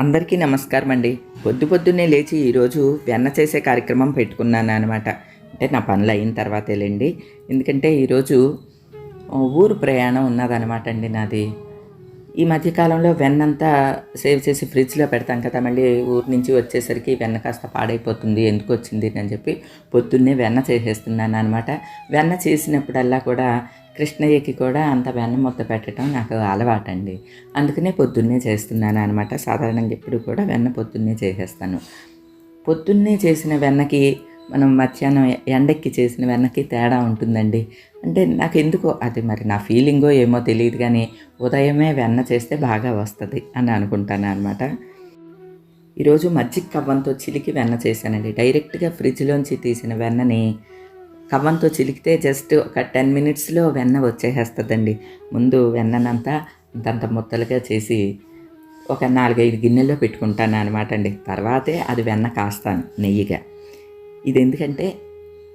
అందరికీ నమస్కారం అండి పొద్దు పొద్దున్నే లేచి ఈరోజు వెన్న చేసే కార్యక్రమం పెట్టుకున్నాను అనమాట అంటే నా పనులు అయిన తర్వాతేలేండి ఎందుకంటే ఈరోజు ఊరు ప్రయాణం ఉన్నదనమాట అండి నాది. ఈ మధ్యకాలంలో వెన్నంతా సేవ్ చేసి ఫ్రిడ్జ్లో పెడతాం కదా మళ్ళీ ఊరు నుంచి వచ్చేసరికి వెన్న కాస్త పాడైపోతుంది ఎందుకు వచ్చింది అని చెప్పి పొద్దున్నే వెన్న చేసేస్తున్నాను అనమాట వెన్న చేసినప్పుడల్లా కూడా కృష్ణయ్యకి కూడా అంత వెన్న ముద్ద పెట్టడం నాకు అలవాటండి. అందుకనే పొద్దున్నే చేస్తున్నాను అనమాట సాధారణంగా ఎప్పుడు కూడా వెన్న పొద్దున్నే చేసేస్తాను. పొద్దున్నే చేసిన వెన్నకి మనం మధ్యాహ్నం ఎండెక్కి చేసిన వెన్నకి తేడా ఉంటుందండి. అంటే నాకు ఎందుకో అది మరి నా ఫీలింగో ఏమో తెలియదు కానీ ఉదయమే వెన్న చేస్తే బాగా వస్తుంది అని అనుకుంటాను అనమాట ఈరోజు మజ్జిగ కవ్వంతో చిలికి వెన్న చేశానండి. డైరెక్ట్గా ఫ్రిడ్జ్లోంచి తీసిన వెన్నని కవ్వంతో చిలికితే జస్ట్ ఒక టెన్ మినిట్స్లో వెన్న వచ్చేసేస్తుందండి. ముందు వెన్ననంతా దంత ముద్దలుగా చేసి ఒక నాలుగైదు గిన్నెల్లో పెట్టుకుంటాను అనమాట అండి. తర్వాతే అది వెన్న కాస్తాను నెయ్యిగా. ఇది ఎందుకంటే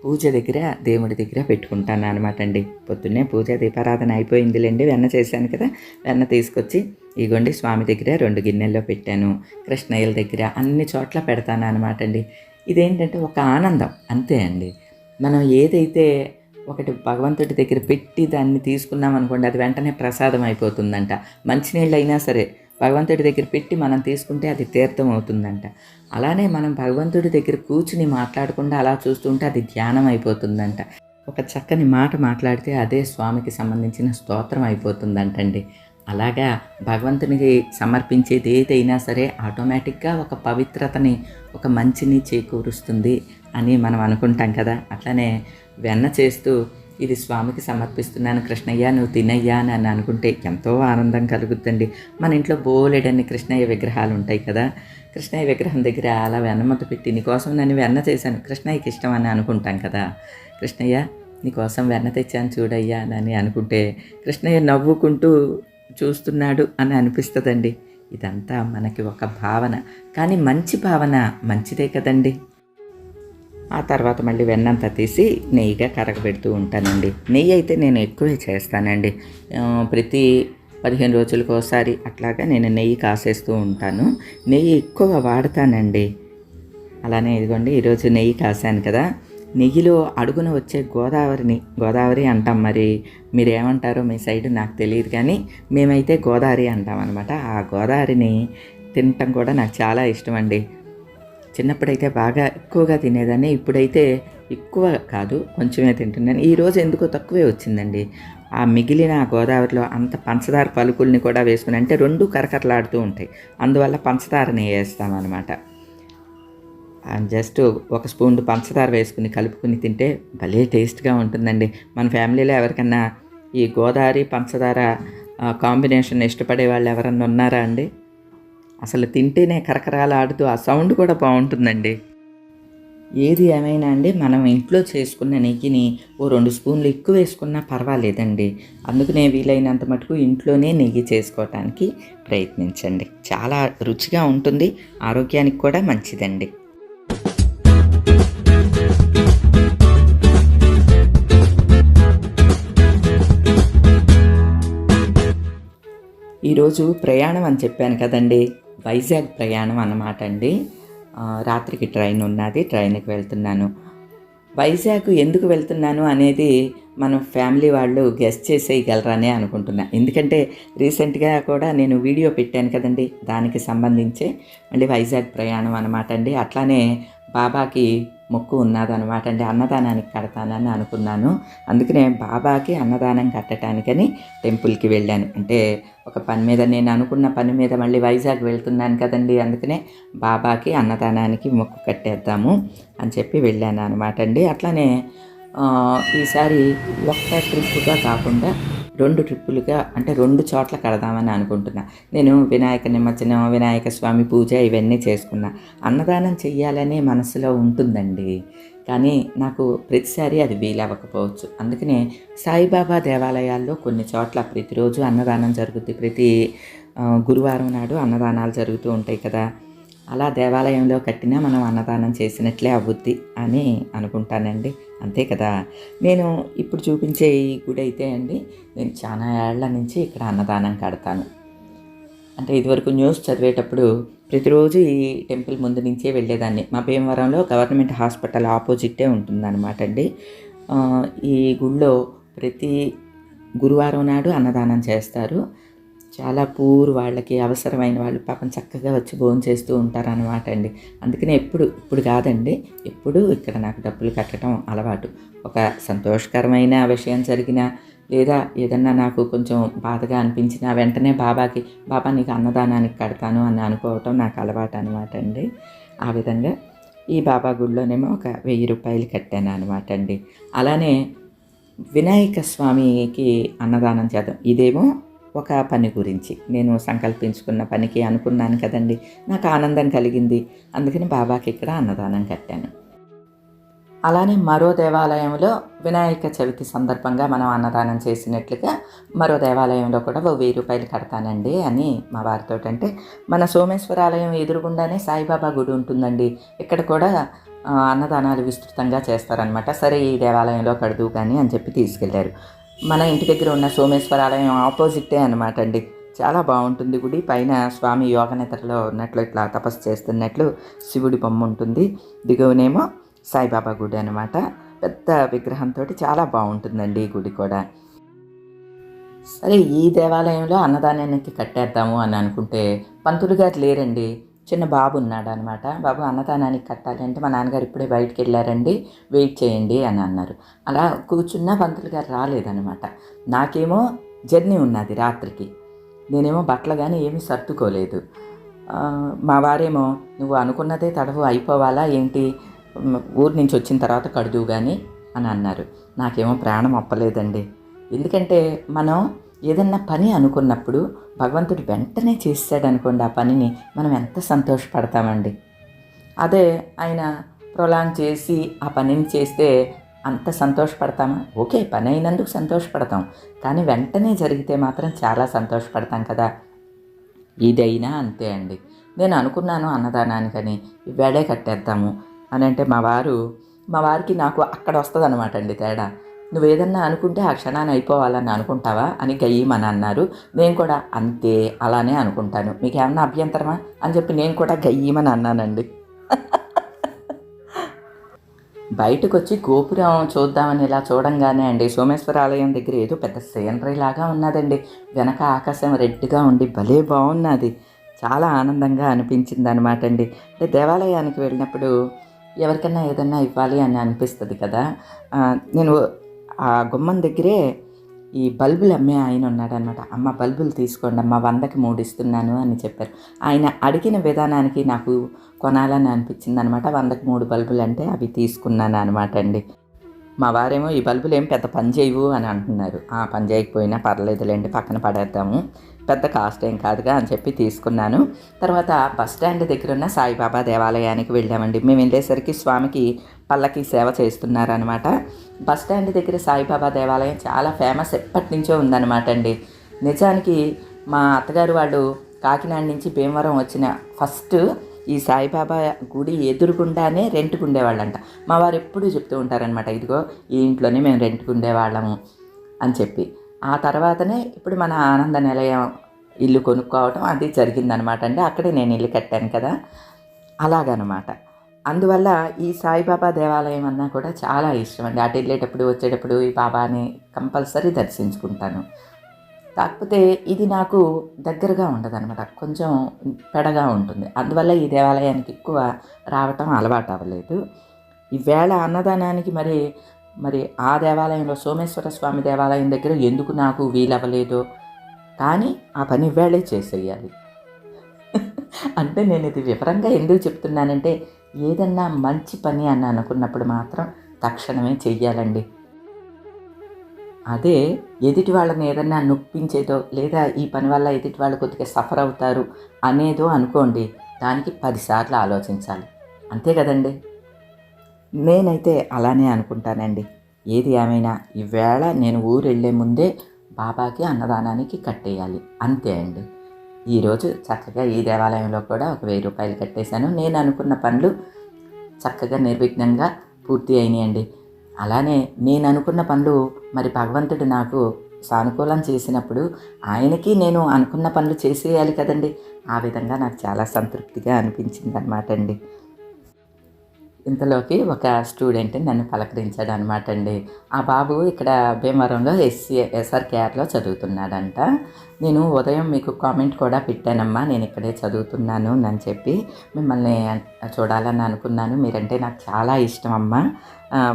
పూజ దగ్గర దేవుడి దగ్గర పెట్టుకుంటాను అనమాట అండి. పొద్దున్నే పూజ దీపారాధన అయిపోయిందిలేండి వెన్న చేశాను కదా. వెన్న తీసుకొచ్చి ఇగోండి స్వామి దగ్గర రెండు గిన్నెల్లో పెట్టాను. కృష్ణయ్యల దగ్గర అన్ని చోట్ల పెడతాను అనమాట అండి. ఇదేంటంటే ఒక ఆనందం అంతే అండి. మనం ఏదైతే ఒకటి భగవంతుడి దగ్గర పెట్టి దాన్ని తీసుకున్నాం అనుకోండి అది వెంటనే ప్రసాదం అయిపోతుందంట. మంచినీళ్ళు అయినా సరే భగవంతుడి దగ్గర పెట్టి మనం తీసుకుంటే అది తీర్థం అవుతుందంట అలానే మనం భగవంతుడి దగ్గర కూర్చుని మాట్లాడకుండా అలా చూస్తుంటే అది ధ్యానం అయిపోతుందంట. ఒక చక్కని మాట మాట్లాడితే అదే స్వామికి సంబంధించిన స్తోత్రం అయిపోతుందంటండి. అలాగా భగవంతునికి సమర్పించేది ఏదైనా సరే ఆటోమేటిక్గా ఒక పవిత్రతని ఒక మంచిని చేకూరుస్తుంది. అని మనం అనుకుంటాం కదా. అట్లనే వెన్న చేస్తూ ఇది స్వామికి సమర్పిస్తున్నాను కృష్ణయ్య నువ్వు తినయ్యా అని అని అనుకుంటే ఎంతో ఆనందం కలుగుద్దండి. మన ఇంట్లో బోలెడన్ని కృష్ణయ్య విగ్రహాలు ఉంటాయి కదా. కృష్ణయ్య విగ్రహం దగ్గర అలా వెన్నమత పెట్టి నీకోసం నన్ను వెన్న చేశాను కృష్ణయ్యకి ఇష్టం అని అనుకుంటాం కదా. కృష్ణయ్య నీకోసం వెన్న తెచ్చాను చూడయ్యా అని అనుకుంటే కృష్ణయ్య నవ్వుకుంటూ చూస్తున్నాడు అని అనిపిస్తుందండి. ఇదంతా మనకి ఒక భావన. కానీ మంచి భావన మంచిదే కదండి. ఆ తర్వాత మళ్ళీ వెన్నంతా తీసి నెయ్యిగా కరగబెడుతూ ఉంటానండి. నెయ్యి అయితే నేను ఎక్కువే చేస్తానండి. ప్రతి పదిహేను రోజులకు ఒకసారి అట్లాగా నేను నెయ్యి కాసేస్తూ ఉంటాను. నెయ్యి ఎక్కువ వాడతానండి. అలానే ఇదిగోండి ఈరోజు నెయ్యి కాసాను కదా. నెయ్యిలో అడుగున వచ్చే గోదావరిని గోదావరి అంటాం మరి. మీరు ఏమంటారో మీ సైడ్ నాకు తెలియదు కానీ మేమైతే గోదావరి అంటాం అనమాట ఆ గోదావరిని తినటం కూడా నాకు చాలా ఇష్టం అండి చిన్నప్పుడైతే బాగా ఎక్కువగా తినేదాన్ని ఇప్పుడైతే ఎక్కువ కాదు కొంచెమే తింటున్నాను. ఈరోజు ఎందుకో తక్కువే వచ్చిందండి. ఆ మిగిలిన గోదావరిలో అంత పంచదార పలుకుల్ని కూడా వేసుకుని అంటే రెండు కరకరలాడుతూ ఉంటాయి. అందువల్ల పంచదారని వేస్తామన్నమాట. జస్ట్ ఒక స్పూన్ పంచదార వేసుకుని కలుపుకుని తింటే భలే టేస్ట్గా ఉంటుందండి. మన ఫ్యామిలీలో ఎవరికన్నా ఈ గోదావరి పంచదార కాంబినేషన్ ఇష్టపడే వాళ్ళు ఎవరన్నా ఉన్నారా అండి? అసలు తింటేనే కరకరాలు ఆడుతూ ఆ సౌండ్ కూడా బాగుంటుందండి. ఏది ఏమైనా అండి మనం ఇంట్లో చేసుకున్న నెయ్యిని ఓ రెండు స్పూన్లు ఎక్కువ వేసుకున్నా పర్వాలేదండి. అందుకనే వీలైనంత మటుకు ఇంట్లోనే నెయ్యి చేసుకోవటానికి ప్రయత్నించండి. చాలా రుచిగా ఉంటుంది ఆరోగ్యానికి కూడా మంచిదండి. ఈరోజు ప్రయాణం అని చెప్పాను కదండి. వైజాగ్ ప్రయాణం అన్నమాట అండి. రాత్రికి ట్రైన్ ఉన్నది ట్రైన్కి వెళ్తున్నాను. వైజాగ్ ఎందుకు వెళ్తున్నాను అనేది మనం ఫ్యామిలీ వాళ్ళు గెస్ట్ చేసేయగలరనే అనుకుంటున్నా. ఎందుకంటే రీసెంట్గా కూడా నేను వీడియో పెట్టాను కదండి దానికి సంబంధించే. మళ్ళీ వైజాగ్ ప్రయాణం అనమాట అండి. అట్లానే బాబాకి మొక్కు ఉన్నదనమాట అండి అన్నదానానికి కడతానని అనుకున్నాను. అందుకనే బాబాకి అన్నదానం కట్టడానికని టెంపుల్కి వెళ్ళాను. అంటే ఒక పని మీద నేను అనుకున్న పని మీద మళ్ళీ వైజాగ్ వెళ్తున్నాను కదండి. అందుకనే బాబాకి అన్నదానానికి మొక్కు కట్టేద్దాము అని చెప్పి వెళ్ళాను అనమాట అండి. అట్లానే ఈసారి ఒక్క ట్రిప్గా కాకుండా రెండు ట్రిప్పులుగా అంటే రెండు చోట్ల కడదామని అనుకుంటున్నా. నేను వినాయక నిమజ్జనం వినాయక స్వామి పూజ ఇవన్నీ చేసుకున్నా. అన్నదానం చెయ్యాలనే మనసులో ఉంటుందండి. కానీ నాకు ప్రతిసారి అది వీలవ్వకపోవచ్చు. అందుకనే సాయిబాబా దేవాలయాల్లో కొన్ని చోట్ల ప్రతిరోజు అన్నదానం జరుగుద్ది. ప్రతి గురువారం నాడు అన్నదానాలు జరుగుతూ ఉంటాయి కదా. అలా దేవాలయంలో కట్టినా మనం అన్నదానం చేసినట్లే అవుద్ది అని అనుకుంటానండి. అంతే కదా. నేను ఇప్పుడు చూపించే ఈ గుడి అయితే అండి నేను చాలా ఏళ్ళ నుంచి ఇక్కడ అన్నదానం కడతాను. అంటే ఇదివరకు న్యూస్ చదివేటప్పుడు ప్రతిరోజు ఈ టెంపుల్ ముందు నుంచే వెళ్ళేదాన్ని. మా భీమవరంలో గవర్నమెంట్ హాస్పిటల్ ఆపోజిటే ఉంటుందన్నమాట అండి. ఈ గుళ్ళో ప్రతి గురువారం నాడు అన్నదానం చేస్తారు. చాలా పూర్ వాళ్ళకి అవసరమైన వాళ్ళు పాపం చక్కగా వచ్చి భోజనం చేస్తూ ఉంటారు అనమాట అండి. అందుకనే ఎప్పుడు ఇప్పుడు కాదండి ఎప్పుడు ఇక్కడ నాకు డబ్బులు కట్టడం అలవాటు. ఒక సంతోషకరమైన విషయం జరిగినా లేదా ఏదన్నా నాకు కొంచెం బాధగా అనిపించినా వెంటనే బాబాకి బాబా నీకు అన్నదానానికి కడతాను అని అనుకోవటం నాకు అలవాటు అనమాట అండి. ఆ విధంగా ఈ బాబా గుడిలోనేమో ఒక వెయ్యి రూపాయలు కట్టాను అనమాట అండి. అలానే వినాయక స్వామికి అన్నదానం చేద్దాం. ఇదేమో ఒక పని గురించి. నేను సంకల్పించుకున్న పనికి అనుకున్నాను కదండి. నాకు ఆనందం కలిగింది. అందుకని బాబాకి ఇక్కడ అన్నదానం కట్టాను. అలానే మరో దేవాలయంలో వినాయక చవితి సందర్భంగా మనం అన్నదానం చేసినట్లుగా మరో దేవాలయంలో కూడా ఓ వెయ్యి రూపాయలు కడతానండి అని మా వారితో అంటే మన సోమేశ్వరాలయం ఎదురుగుండానే సాయిబాబా గుడి ఉంటుందండి. ఇక్కడ కూడా అన్నదానాలు విస్తృతంగా చేస్తారనమాట సరే ఈ దేవాలయంలో కడదు కానీ అని చెప్పి తీసుకెళ్ళారు. మన ఇంటి దగ్గర ఉన్న సోమేశ్వరాలయం ఆపోజిటే అనమాట అండి. చాలా బాగుంటుంది గుడి. పైన స్వామి యోగనిద్రలో ఉన్నట్లు ఇట్లా తపస్సు చేస్తున్నట్లు శివుడి బొమ్మ ఉంటుంది. దిగువనేమో సాయిబాబా గుడి అనమాట పెద్ద విగ్రహంతో చాలా బాగుంటుందండి ఈ గుడి కూడా. సరే ఈ దేవాలయంలో అన్నదానానికి కట్టేద్దాము అని అనుకుంటే పంతులు గారు లేరండి. చిన్న బాబు ఉన్నాడు అనమాట బాబు అన్నదానానికి కట్టాలి అంటే మా నాన్నగారు ఇప్పుడే బయటికి వెళ్ళారండి వెయిట్ చేయండి అని అన్నారు. అలా కూర్చున్న పంతులు గారు రాలేదనమాట. నాకేమో జర్నీ ఉన్నది రాత్రికి. నేనేమో బట్టలు కానీ ఏమీ సర్దుకోలేదు. మా వారేమో నువ్వు అనుకున్నదే తడవు అయిపోవాలా ఏంటి? ఊరి ఊరు నుంచి వచ్చిన తర్వాత కడుదువు కానీ అని అన్నారు. నాకేమో ప్రాణం అప్పలేదండి. ఎందుకంటే మనం ఏదన్నా పని అనుకున్నప్పుడు భగవంతుడు వెంటనే చేస్తాడు అనుకోండి ఆ పనిని మనం ఎంత సంతోషపడతామండి. అదే ఆయన ప్రొలాంగ్ చేసి ఆ పనిని చేస్తే అంత సంతోషపడతామా? ఓకే పని అయినందుకు సంతోషపడతాం. కానీ వెంటనే జరిగితే మాత్రం చాలా సంతోషపడతాం కదా. ఇదైనా అంతే అండి. నేను అనుకున్నాను అన్నదానానికని వేడే కట్టేద్దాము అని అంటే మా వారు మా వారికి నాకు అక్కడ వస్తుంది అనమాట అండి తేడా. నువ్వేదన్నా అనుకుంటే ఆ క్షణాన్ని అయిపోవాలని అనుకుంటావా? అని గయ్యమని అన్నారు. నేను కూడా అంతే అలానే అనుకుంటాను. మీకు ఏమన్నా అభ్యంతరమా? అని చెప్పి నేను కూడా గయ్యమని అన్నానండి. బయటకు వచ్చి గోపురం చూద్దామని ఇలా చూడంగానే అండి సోమేశ్వర ఆలయం దగ్గర ఏదో పెద్ద సీనరీ లాగా ఉన్నదండి. వెనక ఆకాశం రెడ్గా ఉండి భలే బాగున్నది చాలా ఆనందంగా అనిపించింది అనమాట అండి. అంటే దేవాలయానికి వెళ్ళినప్పుడు ఎవరికైనా ఏదన్నా ఇవ్వాలి అని అనిపిస్తుంది కదా. నేను ఆ గుమ్మం దగ్గరే ఈ బల్బులు అమ్మే ఆయన ఉన్నాడనమాట అమ్మ బల్బులు తీసుకోండి అమ్మ వందకి మూడు ఇస్తున్నాను అని చెప్పారు. ఆయన అడిగిన విధానానికి నాకు కొనాలని అనిపించింది అనమాట వందకి మూడు బల్బులు అంటే అవి తీసుకున్నాను అనమాట అండి. మా వారేమో ఈ బల్బులు ఏం పెద్ద పని చేయవు అని అంటున్నారు. ఆ పని చేయకపోయినా పర్లేదులేండి పక్కన పడేద్దాము పెద్ద కాస్ట్ ఏం కాదుగా అని చెప్పి తీసుకున్నాను. తర్వాత బస్ స్టాండ్ దగ్గర ఉన్న సాయిబాబా దేవాలయానికి వెళ్ళామండి. మేము వెళ్ళేసరికి స్వామికి పల్లకి సేవ చేస్తున్నారనమాట బస్ స్టాండ్ దగ్గర సాయిబాబా దేవాలయం చాలా ఫేమస్ ఎప్పటి నుంచో ఉందన్నమాట అండి. నిజానికి మా అత్తగారు వాళ్ళు కాకినాడ నుంచి భీమవరం వచ్చిన ఫస్ట్ ఈ సాయిబాబా గుడి ఎదురుగుండానే రెంట్కుండేవాళ్ళంట మా వారు ఎప్పుడూ చెప్తూ ఉంటారనమాట ఇదిగో ఈ ఇంట్లోనే మేము రెంట్కుండేవాళ్ళము అని చెప్పి. ఆ తర్వాతనే ఇప్పుడు మన ఆనంద నిలయం ఇల్లు కొనుక్కోవటం అది జరిగిందనమాట అండి. అక్కడే నేను ఇల్లు కట్టాను కదా. అలాగనమాట. అందువల్ల ఈ సాయిబాబా దేవాలయం అన్నా కూడా చాలా ఇష్టం అండి. అటు వెళ్ళేటప్పుడు వచ్చేటప్పుడు ఈ బాబాని కంపల్సరీ దర్శించుకుంటాను. కాకపోతే ఇది నాకు దగ్గరగా ఉండదనమాట. కొంచెం పెడగా ఉంటుంది. అందువల్ల ఈ దేవాలయానికి ఎక్కువ రావటం అలవాటు అవ్వలేదు. ఈవేళ అన్నదానానికి మరి మరి ఆ దేవాలయంలో సోమేశ్వర స్వామి దేవాలయం దగ్గర ఎందుకు నాకు వీలవ్వలేదో? కానీ ఆ పని వేళే చేసేయాలి. అంటే నేను ఇది వివరంగా ఎందుకు చెప్తున్నానంటే ఏదన్నా మంచి పని అని అనుకున్నప్పుడు మాత్రం తక్షణమే చెయ్యాలండి. అదే ఎదుటి వాళ్ళని ఏదన్నా నొప్పించేదో లేదా ఈ పని వల్ల ఎదుటి వాళ్ళు కొద్దిగా సఫర్ అవుతారు అనేదో అనుకోండి దానికి పదిసార్లు ఆలోచించాలి. అంతే కదండి? నేనైతే అలానే అనుకుంటానండి. ఏది ఏమైనా ఈవేళ నేను ఊరు వెళ్ళే ముందే బాబాకి అన్నదానానికి కట్టేయాలి. అంతే అండి. ఈరోజు చక్కగా ఈ దేవాలయంలో కూడా ఒక వెయ్యి రూపాయలు కట్టేశాను. నేను అనుకున్న పనులు చక్కగా నిర్విఘ్నంగా పూర్తి అయినాయండి. అలానే నేను అనుకున్న పనులు మరి భగవంతుడు నాకు సానుకూలం చేసినప్పుడు ఆయనకి నేను అనుకున్న పనులు చేసేయాలి కదండి. ఆ విధంగా నాకు చాలా సంతృప్తిగా అనిపించింది అనమాట అండి. ఇంతలోకి ఒక స్టూడెంట్ నన్ను పలకరించాడు అనమాట అండి. ఆ బాబు ఇక్కడ భీమవరంలో ఎస్సీ ఎస్ఆర్ కేఆర్లో చదువుతున్నాడంట. నేను ఉదయం మీకు కామెంట్ కూడా పెట్టానమ్మా నేను ఇక్కడే చదువుతున్నాను అని చెప్పి మిమ్మల్ని చూడాలని అనుకున్నాను. మీరంటే నాకు చాలా ఇష్టం అమ్మా.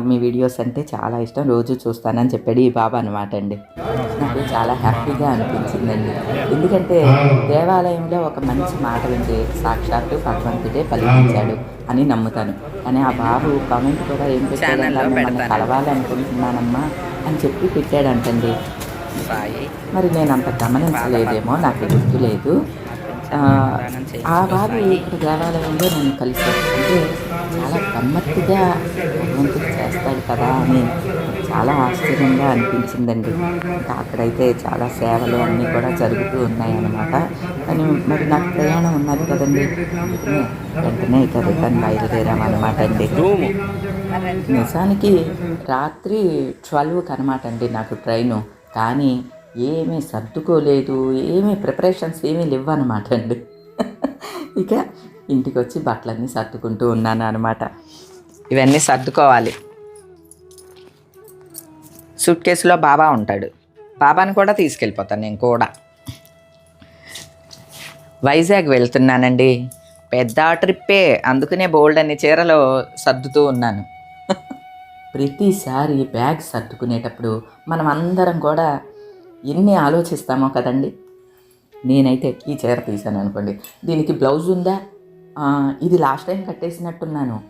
మీ వీడియోస్ అంటే చాలా ఇష్టం. రోజు చూస్తానని చెప్పాడు ఈ బాబు అనమాట అండి. నాకు చాలా హ్యాపీగా అనిపించిందండి. ఎందుకంటే దేవాలయంలో ఒక మంచి మాట వింటే సాక్షాత్తు భగవంతుడే పలికించాడు అని నమ్ముతాను. కానీ ఆ బాబు కామెంట్ కూడా ఏం పెట్టాడన్నా మిమ్మల్ని కలవాలనుకుంటున్నానమ్మా అని చెప్పి పెట్టాడంటండి. మరి నేను అంత గమనించలేదేమో నాకు గుర్తులేదు ఆ, ఆ బాబు ఇక్కడ దేవాలయంలో నన్ను కలిశాడు అంటే చాలా గమ్మత్తుగా భగవంతుడు చేస్తాడు కదా అని చాలా ఆశ్చర్యంగా అనిపించిందండి. ఇంకా అక్కడైతే చాలా సేవలు అన్నీ కూడా జరుగుతూ ఉన్నాయన్నమాట. కానీ మరి నాకు ప్రయాణం ఉన్నది కదండి. వెంటనే ఇక రిటర్న్ బయలుదేరాం అనమాట అండి. నిజానికి రాత్రి ట్వెల్వ్కి అనమాట అండి నాకు ట్రైను. కానీ ఏమీ సర్దుకోలేదు ఏమీ ప్రిపరేషన్స్ ఏమీ లేవన్నమాట అండి. ఇక ఇంటికి వచ్చి బట్టలన్నీ సర్దుకుంటూ ఉన్నాను అనమాట ఇవన్నీ సర్దుకోవాలి. సూట్ కేసులో బాబా ఉంటాడు. బాబాని కూడా తీసుకెళ్ళిపోతాను నేను కూడా. వైజాగ్ వెళ్తున్నానండి. పెద్ద ట్రిప్పే. అందుకనే బోల్డ్ అన్ని చీరలు సర్దుతూ ఉన్నాను. ప్రతిసారి బ్యాగ్ సర్దుకునేటప్పుడు మనం అందరం కూడా ఎన్ని ఆలోచిస్తామో కదండి. నేనైతే ఈ చీర తీసాను అనుకోండి. దీనికి బ్లౌజ్ ఉందా? ఇది లాస్ట్ టైం కట్టేసినట్టున్నాను.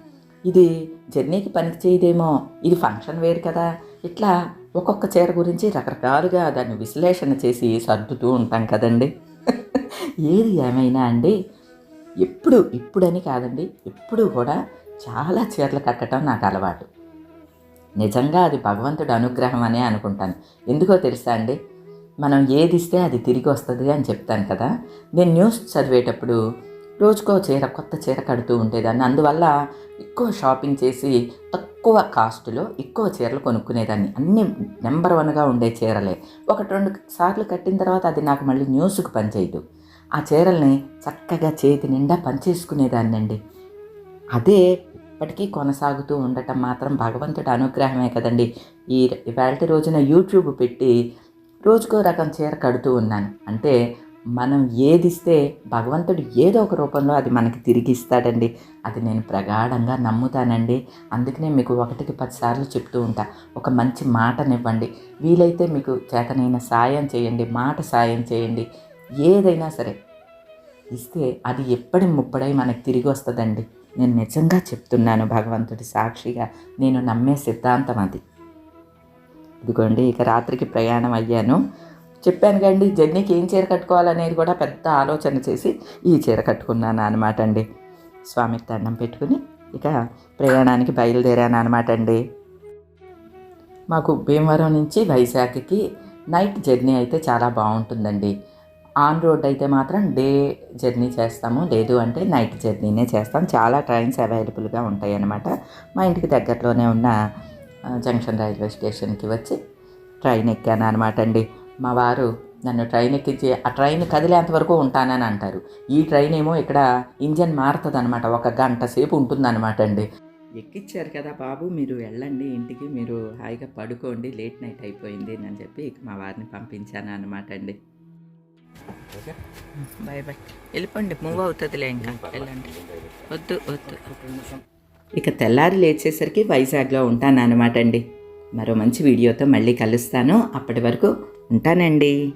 ఇది జర్నీకి పనికి చేయదేమో. ఇది ఫంక్షన్ వేరు కదా. ఇట్లా ఒక్కొక్క చీర గురించి రకరకాలుగా దాన్ని విశ్లేషణ చేసి సర్దుతూ ఉంటాం కదండి. ఏది ఏమైనా అండి ఎప్పుడు ఇప్పుడని కాదండి ఎప్పుడు కూడా చాలా చీరలు కట్టడం నాకు అలవాటు. నిజంగా అది భగవంతుడి అనుగ్రహం అనే అనుకుంటాను. ఎందుకో తెలుసా అండి మనం ఏది ఇస్తే అది తిరిగి వస్తుంది అని చెప్తాను కదా. నేను న్యూస్ చదివేటప్పుడు రోజుకో చీర కొత్త చీర కడుతూ ఉండేదాన్ని. అందువల్ల ఎక్కువ షాపింగ్ చేసి తక్కువ కాస్ట్లో ఎక్కువ చీరలు కొనుక్కునేదాన్ని. అన్ని నెంబర్ వన్గా ఉండే చీరలే. ఒకటి రెండు సార్లు కట్టిన తర్వాత అది నాకు మళ్ళీ న్యూస్కి పనిచేయదు. ఆ చీరల్ని చక్కగా చేతి నిండా పనిచేసుకునేదాన్ని అండి అదే ఇప్పటికీ కొనసాగుతూ ఉండటం మాత్రం భగవంతుడి అనుగ్రహమే కదండి. ఈ ఇవాళ రోజున యూట్యూబ్ పెట్టి రోజుకో రకం చీర కడుతూ ఉన్నాను. అంటే మనం ఏదిస్తే భగవంతుడు ఏదో ఒక రూపంలో అది మనకి తిరిగి ఇస్తాడండి అది నేను ప్రగాఢంగా నమ్ముతానండి. అందుకనే మీకు ఒకటికి పదిసార్లు చెప్తూ ఉంటా ఒక మంచి మాటనివ్వండి. వీలైతే మీకు చేతనైన సాయం చేయండి మాట సాయం చేయండి. ఏదైనా సరే ఇస్తే అది ఎప్పటి ముప్పడై మనకి తిరిగి వస్తుందండి. నేను నిజంగా చెప్తున్నాను భగవంతుడి సాక్షిగా నేను నమ్మే సిద్ధాంతం అది. ఇదిగోండి ఇక రాత్రికి ప్రయాణం అయ్యాను. చెప్పాను కండి జర్నీకి ఏం చీర కట్టుకోవాలనేది కూడా పెద్ద ఆలోచన చేసి ఈ చీర కట్టుకున్నాను అనమాట అండి. స్వామికి దండం పెట్టుకుని ఇక ప్రయాణానికి బయలుదేరాను అనమాట అండి. మాకు భీమవరం నుంచి వైజాగ్కి నైట్ జర్నీ అయితే చాలా బాగుంటుందండి. ఆన్ రోడ్ అయితే మాత్రం డే జర్నీ చేస్తాము లేదు అంటే నైట్ జర్నీనే చేస్తాం. చాలా ట్రైన్స్ అవైలబుల్గా ఉంటాయి అన్నమాట. మా ఇంటికి దగ్గరలోనే ఉన్న జంక్షన్ రైల్వే స్టేషన్కి వచ్చి ట్రైన్ ఎక్కాను అనమాట అండి. మా వారు నన్ను ట్రైన్ ఎక్కించి ఆ ట్రైన్ కదిలేంత వరకు ఉంటానని అంటారు. ఈ ట్రైన్ ఏమో ఇక్కడ ఇంజన్ మారుతుంది అనమాట ఒక గంట సేపు ఉంటుందన్నమాట అండి. ఎక్కిచ్చారు కదా బాబు మీరు వెళ్ళండి ఇంటికి మీరు హాయిగా పడుకోండి లేట్ నైట్ అయిపోయింది అని చెప్పి ఇక మా వారిని పంపించాను అనమాట అండి. Bye bye. వెళ్ళిపోండి మూవ్ అవుతుందిలే ఇంకా. వెళ్ళండి. వద్దు వద్దు. ఇక తెల్లారి లేచేసరికి వైజాగ్లో ఉంటాను అనమాట అండి. మరో మంచి వీడియోతో మళ్ళీ కలుస్తాను. అప్పటి వరకు ఉంటానండి.